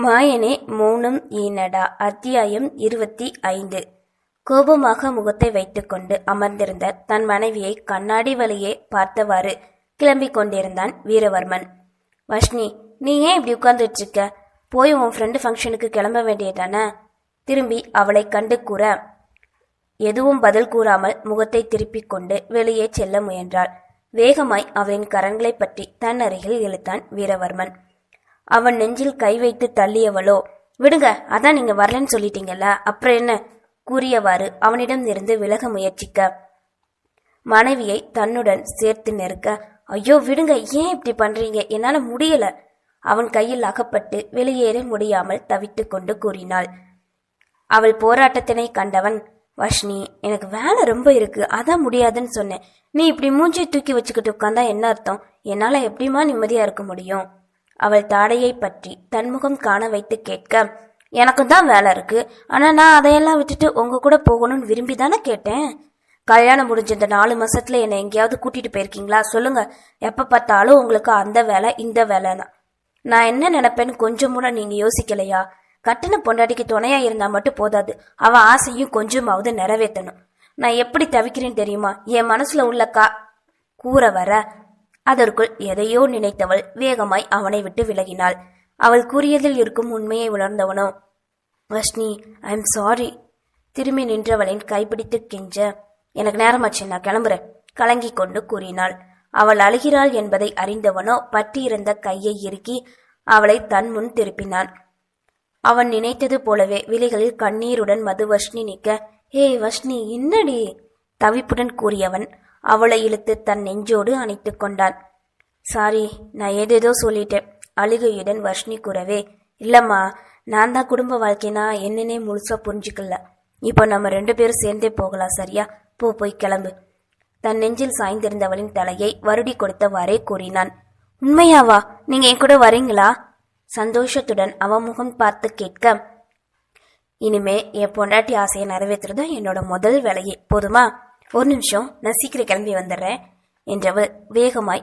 மாயனே மௌனம் ஈனடா. அத்தியாயம் இருபத்தி ஐந்து. கோபமாக முகத்தை வைத்துக்கொண்டு அமர்ந்திருந்த தன் மனைவியை கண்ணாடி வழியே பார்த்தவாறு கிளம்பிக் கொண்டிருந்தான் வீரவர்மன். வஷ்ணி நீ ஏன் இப்படி உட்கார்ந்துட்டு இருக்க போய் உன் ஃப்ரெண்டு ஃபங்க்ஷனுக்கு கிளம்ப வேண்டியதானே திரும்பி அவளை கண்டு கூற எதுவும் பதில் கூறாமல் முகத்தை திருப்பிக் கொண்டு வெளியே செல்ல முயன்றாள். வேகமாய் அவளின் கரங்களைப் பற்றி தன் அருகில் இழுத்தான் வீரவர்மன். அவன் நெஞ்சில் கை வைத்து தள்ளியவளோ? விடுங்க அதான் நீங்க வரலன்னு சொல்லிட்டீங்கல்ல? அப்புறம் என்ன? கூறியவாறு அவனிடம் இருந்து விலக முயற்சிக்க. மனைவியை தன்னுடன் சேர்த்து நெருக்க ஐயோ விடுங்க ஏன் இப்படி பண்றீங்க? என்னால முடியல. அவன் கையில் அகப்பட்டு வெளியேற முடியாமல் தவித்து கொண்டு கூறினாள். அவள் போராட்டத்தினை கண்டவன் வஷ்ணி எனக்கு வேலை ரொம்ப இருக்கு அதான் முடியாதுன்னு சொன்னேன். நீ இப்படி மூஞ்சியை தூக்கி வச்சுக்கிட்டு உட்காந்தா என்ன அர்த்தம்? என்னால எப்படிமா நிம்மதியா இருக்க முடியும்? அவள் தாடையை பற்றி தன்முகம் காண வைத்து கேட்க எனக்கு தான் வேலை இருக்கு. ஆனா நான் அதையெல்லாம் விட்டுட்டு உங்க கூட போகணும்னு விரும்பி தானே கேட்டேன்? கல்யாணம் முடிஞ்ச இந்த நாலு மாசத்துல என்னை எங்கேயாவது கூட்டிட்டு போயிருக்கீங்களா? சொல்லுங்க. எப்ப பார்த்தாலும் உங்களுக்கு அந்த வேலை இந்த வேலைன்னா. நான் என்ன நினைப்பேன்னு கொஞ்சம் கூட நீங்க யோசிக்கலையா? கட்டின பொண்டாட்டிக்கு துணையா இருந்தா மட்டும் போதாது. அவ ஆசையும் கொஞ்சமாவது நிறைவேற்றணும். நான் எப்படி தவிக்கிறேன்னு தெரியுமா? என் மனசுல உள்ள கா கூற வர அதற்குள் எதையோ நினைத்தவள் வேகமாய் அவனை விட்டு விலகினாள். அவள் கூறியதில் இருக்கும் உண்மையை உணர்ந்தவனோ வஷ்ணி ஐ எம் சாரி திரும்பி நின்றவளின் கைப்பிடித்து கெஞ்ச எனக்கு நேரமாச்சு நான் கிளம்புறேன். கலங்கி கொண்டு கூறினாள். அவள் அழுகிறாள் என்பதை அறிந்தவனோ பற்றியிருந்த கையை இறுக்கி அவளை தன் முன் திருப்பினான். அவன் நினைத்தது போலவே விழிகளில் கண்ணீருடன் மது வஷ்ணி நிற்க ஏய் வஷ்ணி என்னடி? தவிப்புடன் கூறியவன் அவளை இழுத்து தன் நெஞ்சோடு அணைத்து கொண்டான் சாரி நான் ஏதேதோ சொல்லிட்டேன். அழுகையுடன் வர்ஷினி கூறவே இல்லம்மா நான் தான் குடும்ப வாழ்க்கைனா என்னன்னே முழுசா புரிஞ்சுக்கல. இப்போ நம்ம ரெண்டு பேரும் சேர்ந்தே போகலாம் சரியா? போ போய் கிளம்பு. தன் நெஞ்சில் சாய்ந்திருந்தவளின் தலையை வருடி கொடுத்தவாறே கூறினான். உண்மையாவா? நீங்க என் கூட வரீங்களா? சந்தோஷத்துடன் அவன் முகம் பார்த்து கேட்க இனிமே என் பொண்டாட்டி ஆசையை நிறைவேற்றுறது என்னோட முதல் வேலையே. போதுமா? ஒரு நிமிஷம் நான் சீக்கிரம் கிளம்பி வந்துடுறேன் என்றவள் வேகமாய்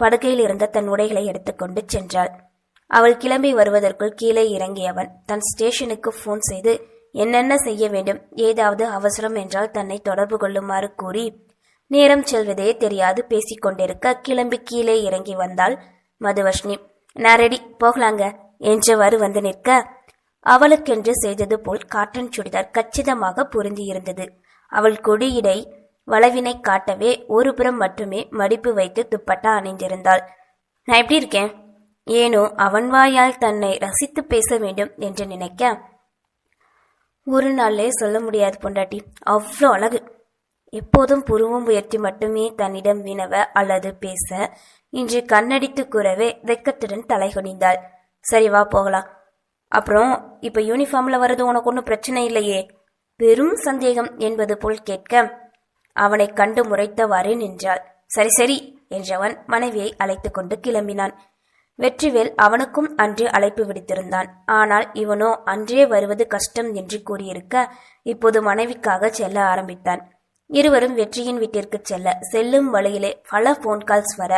படுக்கையில் இருந்த தன் உடைகளை எடுத்துக்கொண்டு சென்றாள். அவள் கிளம்பி வருவதற்குள் கீழே இறங்கியவன் தன் ஸ்டேஷனுக்கு ஃபோன் செய்து என்னென்ன செய்ய வேண்டும்? ஏதாவது அவசரம் என்றால் தன்னை தொடர்பு கொள்ளுமாறு கூறி நேரம் செல்வதே தெரியாது பேசிக்கொண்டிருக்க கிளம்பி கீழே இறங்கி வந்தாள் மதுவஷ்ணி நான் ரெடி போகலாங்க என்றவாறு வந்து நிற்க அவளுக்கென்று செய்தது போல் காட்டன் சுடிதார் கச்சிதமாக பொருந்தியிருந்தது. அவள் கொடியிடை வளவினை காட்டவே ஒரு புறம் மட்டுமே மடிப்பு வைத்து துப்பட்டா அணிந்திருந்தாள். நான் எப்படி இருக்கேன்? ஏனோ அவன் வாயால் தன்னை ரசித்து பேச வேண்டும் என்று நினைக்க? ஒரு நாளே சொல்ல முடியாது பொண்டாட்டி. அவ்வளோ அழகு. எப்போதும் புருவம் உயர்த்தி மட்டுமே தன்னிடம் வினவ அல்லது பேச இன்று கண்ணடித்து கூறவே வெக்கத்துடன் தலைகுனிந்தாள். சரி வா போகலாம். அப்புறம் இப்ப யூனிஃபார்ம்ல வர்றது உனக்கு ஒன்றும் பிரச்சனை இல்லையே. பெரும் சந்தேகம் என்பது போல் கேட்க அவனை கண்டு முறைத்தவாறே நின்றாள். சரி சரி என்றவன் மனைவியை அழைத்து கொண்டு கிளம்பினான். வெற்றிவேல் அவனுக்கும் அன்று அழைப்பு விடுத்திருந்தான். ஆனால் இவனோ அன்றே வருவது கஷ்டம் என்று கூறியிருக்க இப்போது மனைவிக்காக செல்ல ஆரம்பித்தான். இருவரும் வெற்றியின் வீட்டிற்கு செல்ல செல்லும் வழியிலே பல போன் கால்ஸ் வர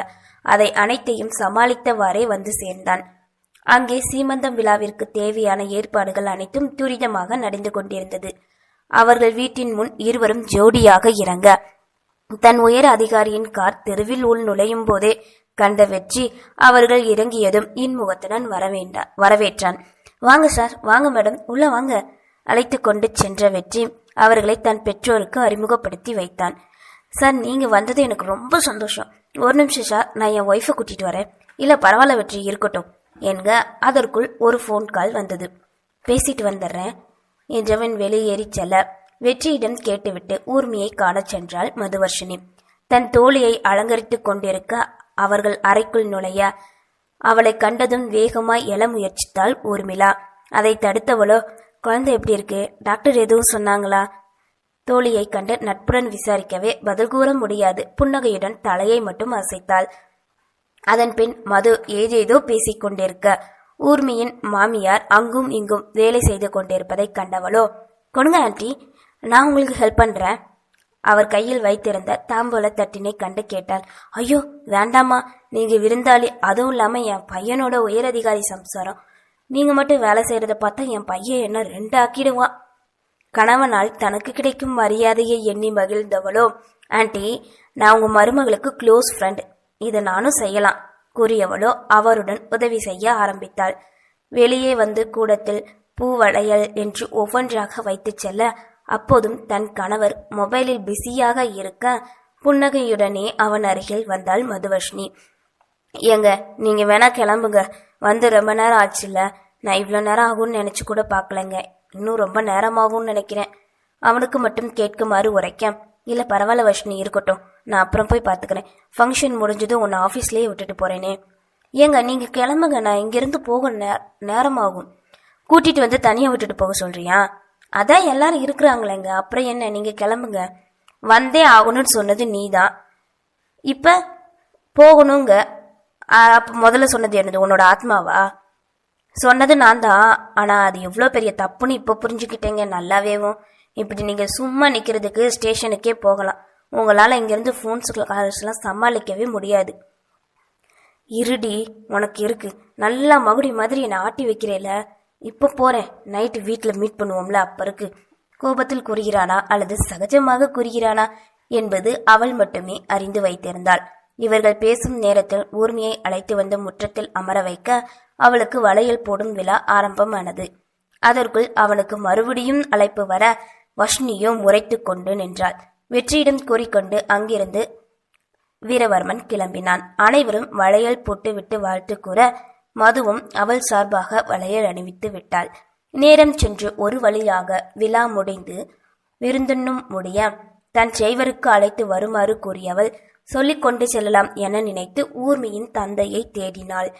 அதை அனைத்தையும் சமாளித்தவாறே வந்து சேர்ந்தான். அங்கே சீமந்தம் விழாவிற்கு தேவையான ஏற்பாடுகள் அனைத்தும் துரிதமாக நடந்து கொண்டிருந்தது. அவர்கள் வீட்டின் முன் இருவரும் ஜோடியாக இறங்க. தன் உயர் அதிகாரியின் கார் தெருவில் உள் நுழையும் போதே கண்ட வெற்றி அவர்கள் இறங்கியதும் இன்முகத்துடன் வரவேண்டா வரவேற்றான். வாங்க சார். வாங்க மேடம். உள்ள வாங்க. அழைத்து கொண்டு சென்ற வெற்றி அவர்களை தன் பெற்றோருக்கு அறிமுகப்படுத்தி வைத்தான். சார் நீங்க வந்தது எனக்கு ரொம்ப சந்தோஷம். ஒரு நிமிஷம் சார். நான் என் ஒய்ஃபை கூட்டிட்டு வரேன். இல்ல பரவாயில்ல வெற்றி இருக்கட்டும். என்க அதற்குள் ஒரு ஃபோன் கால் வந்தது. பேசிட்டு வந்துடுறேன். என்றவன் வெளியேறி செல்ல வெற்றியிடம் கேட்டுவிட்டு ஊர்மியை காணச் சென்றாள் மதுவர்ஷினி. தன் தோழியை அலங்கரித்துக் கொண்டிருக்க அவர்கள் அறைக்குள் நுழைய அவளை கண்டதும் வேகமாய் எழ முயற்சித்தாள் ஊர்மிளா. அதை தடுத்தவளோ குழந்தை எப்படி இருக்கு? டாக்டர் எதுவும் சொன்னாங்களா? தோழியை கண்டு நட்புடன் விசாரிக்கவே பதில் கூற முடியாது. புன்னகையுடன் தலையை மட்டும் அசைத்தாள். அதன் பின் மது ஏதேதோ பேசிக் கொண்டிருக்க ஊர்மியின் மாமியார் அங்கும் இங்கும் வேலை செய்து கொண்டிருப்பதை கண்டவளோ? கொடுங்க ஆண்டி நான் உங்களுக்கு ஹெல்ப் பண்றேன். அவர் கையில் வைத்திருந்த தாம்பூல தட்டினை கண்டு கேட்டாள். ஐயோ வேண்டாமா நீங்க விருந்தாளி அதுவும் இல்லாம என் பையனோட உயரதிகாரி சம்சாரம். நீங்க மட்டும் வேலை செய்யறத பார்த்தா என் பையன் என்ன ரெண்டு ஆக்கிடுவான் கணவனால் தனக்கு கிடைக்கும் மரியாதையை எண்ணி மகிழ்ந்தவளோ? ஆண்டி நான் உங்க மருமகளுக்கு க்ளோஸ் ஃப்ரெண்ட் இதை நானும் செய்யலாம். கூறியவளோ அவருடன் உதவி செய்ய ஆரம்பித்தாள். வெளியே வந்து கூடத்தில் பூவளையல் என்று ஒவ்வொன்றாக வைத்துச் செல்ல அப்போதும் தன் கணவர் மொபைலில் பிஸியாக இருக்க புன்னகையுடனே அவன் அருகில் வந்தாள் மதுவர்ஷினி. ஏங்க நீங்க வேணா கிளம்புங்க. வந்து ரொம்ப நேரம் ஆச்சுல்ல. நான் இவ்வளோ நேரம் ஆகும்னு நினைச்சு கூட பார்க்கலங்க. இன்னும் ரொம்ப நேரமாகும்னு நினைக்கிறேன். அவனுக்கு மட்டும் கேட்குமாறு உரைக்க. இல்ல பரவாயில்ல வர்ஷினி இருக்கட்டும். நான் அப்புறம் போய் பார்த்துக்கிறேன் ஃபங்க்ஷன் முடிஞ்சதும் உன்னை ஆஃபீஸ்லேயே விட்டுட்டு போறேனே. ஏங்க நீங்கள் கிளம்புங்க. நான் இங்கேருந்து போக நே- நேரமாகும். கூட்டிகிட்டு வந்து தனியாக விட்டுட்டு போக சொல்கிறியா அதான் எல்லாரும் இருக்கிறாங்களேங்க. அப்புறம் என்ன? நீங்கள் கிளம்புங்க. வந்தே ஆகணும்னு சொன்னது நீ தான் இப்போ போகணுங்க. அப்போ முதல்ல சொன்னது என்னது? உன்னோட ஆத்மாவா? சொன்னது நான் தான். ஆனால் அது எவ்வளோ பெரிய தப்புன்னு இப்போ புரிஞ்சுக்கிட்டேங்க. நல்லாவேவும். இப்படி நீங்கள் சும்மா நிற்கிறதுக்கு ஸ்டேஷனுக்கே போகலாம். உங்களால் இங்கேருந்து ஃபோன்ஸ் கால்ஸ்லாம் சமாளிக்கவே முடியாது. இருடி உனக்கு இருக்கு. நல்லா மகுடி மாதிரி என்னை ஆட்டி வைக்கிறேல. இப்போ போகிறேன் நைட்டு வீட்டில் மீட் பண்ணுவோம்ல அப்போ இருக்கு. கோபத்தில் கூறுகிறானா அல்லது சகஜமாக கூறுகிறானா என்பது அவள் மட்டுமே அறிந்து வைத்திருந்தாள். இவர்கள் பேசும் நேரத்தில் ஊர்மியை அழைத்து வந்த முற்றத்தில் அமர வைக்க அவளுக்கு வளையல் போடும் விழா ஆரம்பமானது. அதற்குள் அவனுக்கு மறுபடியும் அழைப்பு வர வஷ்ணியோ முறைத்து கொண்டு நின்றாள். வெற்றியிடம் கூறிக்கொண்டு அங்கிருந்து வீரவர்மன் கிளம்பினான். அனைவரும் வளையல் போட்டுவிட்டு வாழ்த்து கூற மதுவும் அவள் சார்பாக வளையல் அணிவித்து விட்டாள். நேரம் சென்று ஒரு வழியாக விழா முடிந்து விருந்துண்ணும் முடிய தன் செய்வருக்கு அழைத்து வருமாறு கூறியவள் சொல்லிக் கொண்டு செல்லலாம் என நினைத்து ஊர்மியின் தந்தையை தேடினாள்.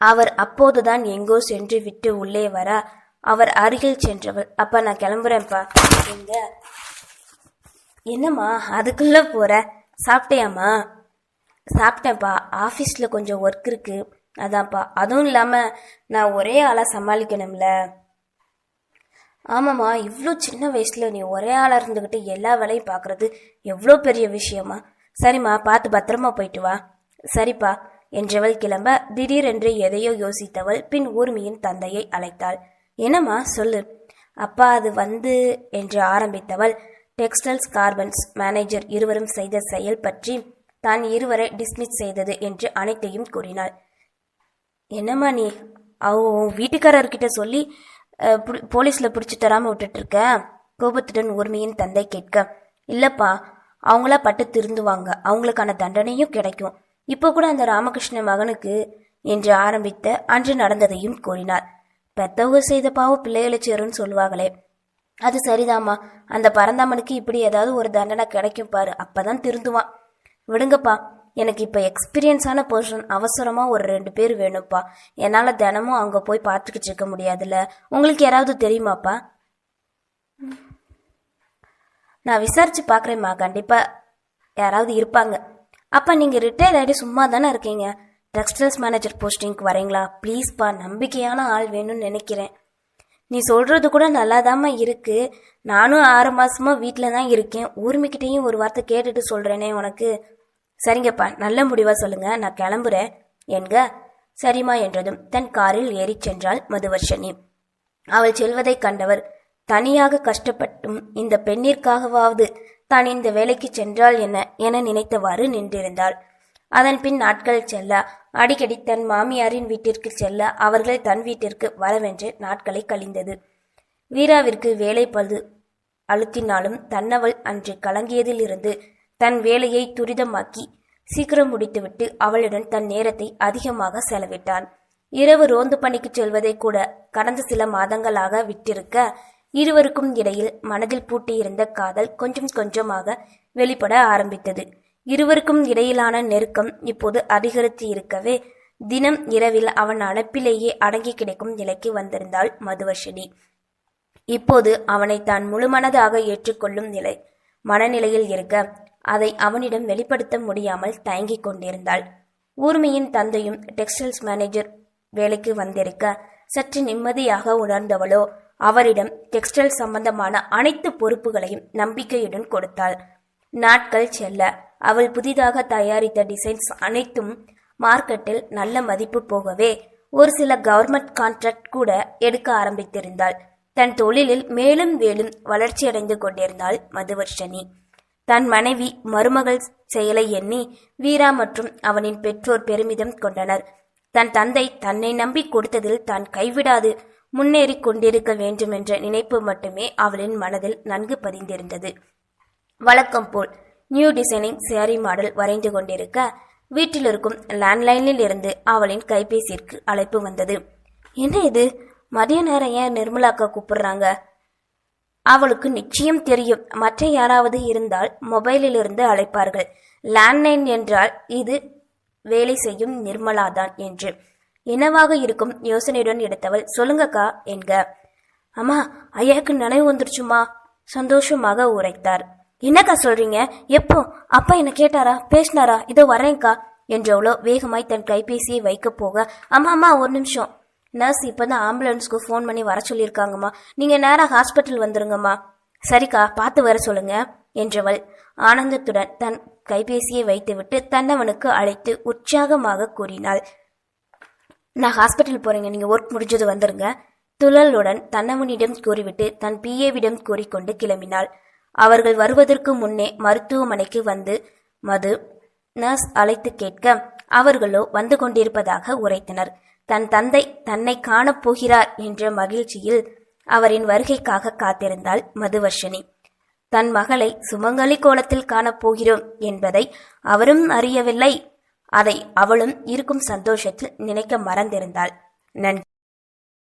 அவர் அப்போதுதான் எங்கோ சென்று விட்டு உள்ளே வர அவர் அருகில் சென்றவள் அப்ப நான் கிளம்புறேன்ப்பா எங்க என்னம்மா அதுக்குள்ள போற? சாப்பிட்டியாம்மா? சாப்பிட்டேன்ப்பா ஆஃபீஸில் கொஞ்சம் ஒர்க் இருக்கு. அதான்ப்பா அதுவும் இல்லாமல் நான் ஒரே ஆளாக சமாளிக்கணும்ல. ஆமாம்மா இவ்வளோ சின்ன வயசில் நீ ஒரே ஆளாக இருந்துக்கிட்டு எல்லா வேலையும் பார்க்குறது எவ்வளோ பெரிய விஷயமா? சரிம்மா பார்த்து பத்திரமா போயிட்டு வா. சரிப்பா என்றவள் கிளம்ப திடீரென்று எதையோ யோசித்தவள் பின் ஊர்மியின் தந்தையை அழைத்தாள். என்னம்மா சொல்லு. அப்பா அது வந்து என்று ஆரம்பித்தவள் டெக்ஸ்டைல்ஸ் கார்பன்ஸ் மேனேஜர் இருவரும் செய்த செயல் பற்றி தான் இருவரை டிஸ்மிஸ் செய்தது என்று அனைத்தையும் கூறினாள். என்னம்மா நீ? அவ வீட்டுக்காரர்கிட்ட சொல்லி அஹ், போலீஸ்ல பிடிச்சி தராம விட்டுட்டு இருக்க கோபத்துடன் உரிமையின் தந்தை கேட்க இல்லப்பா அவங்களா பட்டு திருந்துவாங்க. அவங்களுக்கான தண்டனையும் கிடைக்கும். இப்போ கூட அந்த ராமகிருஷ்ண மகனுக்கு என்று ஆரம்பித்த அன்று நடந்ததையும் கூறினார் பெத்தவங்க செய்த பாவம் பிள்ளைகளை சேரும்னு சொல்லுவாங்களே. அது சரிதாம்மா. அந்த பரந்தாமனுக்கு இப்படி ஏதாவது ஒரு தண்டனை கிடைக்கும் பாரு. அப்பதான் திருந்துவான் விடுங்கப்பா. எனக்கு இப்போ எக்ஸ்பீரியன்ஸான பர்சன் அவசரமா ஒரு ரெண்டு பேர் வேணும்ப்பா. என்னால தினமும் அங்க போய் பார்த்துக்கிட்டு இருக்க முடியாதுல்ல. உங்களுக்கு யாராவது தெரியுமாப்பா? நான் விசாரிச்சு பார்க்குறேம்மா. கண்டிப்பா யாராவது இருப்பாங்க. அப்ப நீங்க ரிட்டையர் ஆகிட்டு சும்மா தானே இருக்கீங்க டெக்ஸ்டைல்ஸ் மேனேஜர் போஸ்டிங்க்கு வரீங்களா? ப்ளீஸ்ப்பா நம்பிக்கையான ஆள் வேணும்னு நினைக்கிறேன். நீ சொல்றது கூட நல்லாதாம்மா இருக்கு. நானும் ஆறு மாசமா வீட்டில் தான் இருக்கேன். ஊர்மிக்கிட்டேயும் ஒரு வார்த்தை கேட்டுட்டு சொல்றேனே உனக்கு. சரிங்கப்பா நல்ல முடிவா சொல்லுங்க. நான் கிளம்புறேன். என்க? சரிம்மா என்றதும் தன் காரில் ஏறிச் சென்றாள் மதுவர்ஷனி. அவள் செல்வதைக் கண்டவர் தனியாக கஷ்டப்பட்டும் இந்த பெண்ணிற்காகவாவது தான் இந்த வேலைக்கு சென்றாள் என்ன என நினைத்தவாறு நின்றிருந்தாள். அதன் பின் நாட்கள் செல்ல அடிக்கடி தன் மாமியாரின் வீட்டிற்கு செல்ல அவர்கள் தன் வீட்டிற்கு வரவென்று நாட்களை கழிந்தது. வீராவிற்கு வேலை பழுது அழுத்தினாலும் தன்னவள் அன்று கலங்கியதிலிருந்து தன் வேலையை துரிதமாக்கி சீக்கிரம் முடித்துவிட்டு அவளுடன் தன் நேரத்தை அதிகமாக செலவிட்டான். இரவு ரோந்து பணிக்கு செல்வதை கூட கடந்த சில மாதங்களாக விட்டிருக்க இருவருக்கும் இடையில் மனதில் பூட்டியிருந்த காதல் கொஞ்சம் கொஞ்சமாக வெளிப்பட ஆரம்பித்தது. இருவருக்கும் இடையிலான நெருக்கம் இப்போது அதிகரித்து இருக்கவே தினம் இரவில் அவன் அழைப்பிலேயே அடங்கி கிடைக்கும் நிலைக்கு வந்திருந்தாள் மதுவர்ஷினி. இப்போது அவனை தான் முழுமனதாக ஏற்றுக்கொள்ளும் நிலை மனநிலையில் இருக்க அதை அவனிடம் வெளிப்படுத்த முடியாமல் தயங்கிக் கொண்டிருந்தாள். ஊர்மியின் தந்தையும் டெக்ஸ்டைல்ஸ் மேனேஜர் வேலைக்கு வந்திருக்க சற்று நிம்மதியாக உணர்ந்தவளோ அவரிடம் டெக்ஸ்டைல் சம்பந்தமான அனைத்து பொறுப்புகளையும் நம்பிக்கையுடன் கொடுத்தாள். நாட்கள் செல்ல அவள் புதிதாக தயாரித்த டிசைன்ஸ் அனைத்தும் மார்க்கெட்டில் நல்ல மதிப்பு போகவே ஒரு சில கவர்மெண்ட் கான்ட்ராக்ட் கூட எடுக்க ஆரம்பித்திருந்தாள். தன் தொழிலில் மேலும் மேலும் வளர்ச்சியடைந்து கொண்டிருந்தாள் மதுவர்ஷனி. தன் மனைவி மருமகள் செயலை எண்ணி வீரா மற்றும் அவனின் பெற்றோர் பெருமிதம் கொண்டனர். தன் தந்தை தன்னை நம்பி கொடுத்ததில் தான் கைவிடாது முன்னேறி கொண்டிருக்க வேண்டுமென்ற நினைப்பு மட்டுமே அவளின் மனதில் நன்கு பதிந்திருந்தது. வழக்கம் போல் நியூ டிசைனிங் சேரீ மாடல் வரைந்து கொண்டிருக்க வீட்டில் இருக்கும் லேண்ட்லைனில் இருந்து அவளின் கைபேசிக்கு அழைப்பு வந்தது. என்ன இது? மதிய நேரம் ஏன் நிர்மலாக்கா கூப்பிடுறாங்க? அவளுக்கு நிச்சயம் தெரியும். மற்ற யாராவது இருந்தால் மொபைலில் இருந்து அழைப்பார்கள். லேண்ட்லைன் என்றால் இது வேலை செய்யும் நிர்மலாதான் என்று. என்னவாக இருக்கும்? யோசனையுடன் எடுத்தவள் சொல்லுங்கக்கா என்க. அம்மா ஐயாக்கு நினைவு வந்துருச்சுமா? சந்தோஷமாக உரைத்தார். என்னக்கா சொல்றீங்க? எப்போ? அப்பா என்ன கேட்டாரா? பேசினாரா? இதோ வரேன்க்கா. என்றவளோ வேகமாய் தன் கைபேசியை வைக்க போக அம்மா அம்மா ஒரு நிமிஷம். நர்ஸ் இப்பதான் ஆம்புலன்ஸ்க்கு ஃபோன் பண்ணி வர சொல்லியிருக்காங்கம்மா. நீங்க நேராக ஹாஸ்பிட்டல் வந்துருங்கம்மா. சரிக்கா பார்த்து வர சொல்லுங்க என்றவள் ஆனந்தத்துடன் தன் கைபேசியை வைத்துவிட்டு தன்னவனுக்கு அழைத்து உற்சாகமாக கூறினாள். நான் ஹாஸ்பிட்டல் போறேங்க. நீங்க ஒர்க் முடிஞ்சது வந்துருங்க. துழலுடன் தன்னவனிடம் கூறிவிட்டு தன் பிஏவிடம் கூறிக்கொண்டு கிளம்பினாள். அவர்கள் வருவதற்கு முன்னே மருத்துவமனைக்கு வந்து மது நர்ஸ் அழைத்து கேட்க அவர்களோ வந்து கொண்டிருப்பதாக உரைத்தனர். தன் தந்தை தன்னை காணப் போகிறார் என்ற மகிழ்ச்சியில் அவரின் வருகைக்காக காத்திருந்தாள் மதுவர்ஷினி. தன் மகளை சுமங்கலி கோலத்தில் காணப் போகிறோம் என்பதை அவரும் அறியவில்லை. அதை அவளும் இருக்கும் சந்தோஷத்தில் நினைக்க மறந்திருந்தாள். நன்றி.